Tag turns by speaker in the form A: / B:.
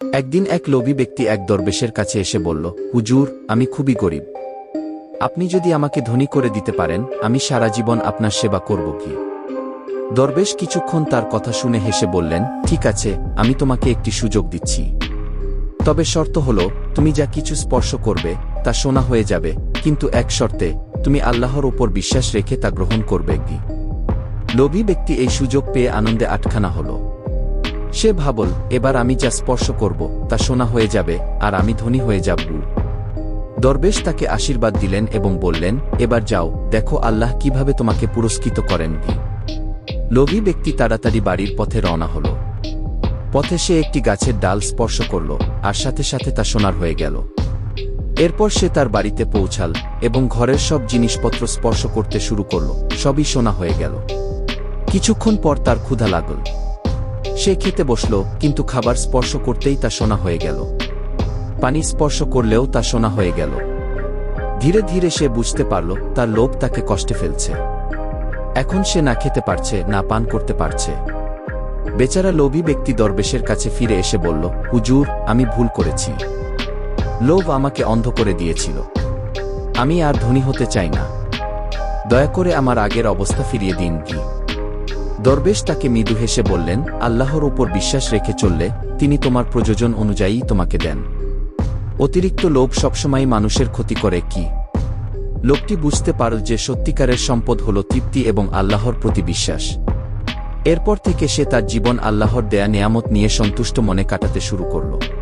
A: একদিন এক লোভী ব্যক্তি এক দরবেশের কাছে এসে বলল, হুজুর, আমি খুবই গরিব। আপনি যদি আমাকে ধনী করে দিতে পারেন, আমি সারা জীবন আপনার সেবা করব কি? দরবেশ কিছুক্ষণ তার কথা শুনে হেসে বললেন, ঠিক আছে, আমি তোমাকে একটি সুযোগ দিচ্ছি। তবে শর্ত হল, তুমি যা কিছু স্পর্শ করবে, তা সোনা হয়ে যাবে, কিন্তু এক শর্তে, তুমি আল্লাহর ওপর বিশ্বাস রেখে তা গ্রহণ করবে কি? লোভী ব্যক্তি এই সুযোগ পেয়ে আনন্দে আটখানা হল। সে ভাবল, এবার আমি যা স্পর্শ করব, তা সোনা হয়ে যাবে, আর আমি ধনী হয়ে যাব। দরবেশ তাকে আশীর্বাদ দিলেন এবং বললেন, এবার যাও, দেখো আল্লাহ কীভাবে তোমাকে পুরস্কৃত করেন লোভী ব্যক্তি তাড়াতাড়ি বাড়ির পথে রওনা হল। পথে সে একটি গাছের ডাল স্পর্শ করল, আর সাথে সাথে তা সোনার হয়ে গেল। এরপর সে তার বাড়িতে পৌঁছাল এবং ঘরের সব জিনিসপত্র স্পর্শ করতে শুরু করল, সবই সোনা হয়ে গেল। কিছুক্ষণ পর তার ক্ষুধা লাগল। সে খেতে বসল, কিন্তু খাবার স্পর্শ করতেই তা সোনা হয়ে গেল। পানি স্পর্শ করলেও তা সোনা হয়ে গেল। ধীরে ধীরে সে বুঝতে পারল, তার লোভ তাকে কষ্টে ফেলছে। এখন সে না খেতে পারছে, না পান করতে পারছে। বেচারা লোভী ব্যক্তি দরবেশের কাছে ফিরে এসে বলল, হুজুর, আমি ভুল করেছি। লোভ আমাকে অন্ধ করে দিয়েছিল। আমি আর ধনী হতে চাই না। দয়া করে আমার আগের অবস্থা ফিরিয়ে দিন, কি? দরবেশ তাকে মৃদু হেসে বললেন, আল্লাহর উপর বিশ্বাস রেখে চললে তিনি তোমার প্রয়োজন অনুযায়ী তোমাকে দেন। অতিরিক্ত লোভ সবসময় মানুষের ক্ষতি করে কি? লোকটি বুঝতে পারল যে সত্যিকারের সম্পদ হল তৃপ্তি এবং আল্লাহর প্রতি বিশ্বাস। এরপর থেকে সে তার জীবন আল্লাহর দেয়া নেয়ামত নিয়ে সন্তুষ্ট মনে কাটাতে শুরু করল।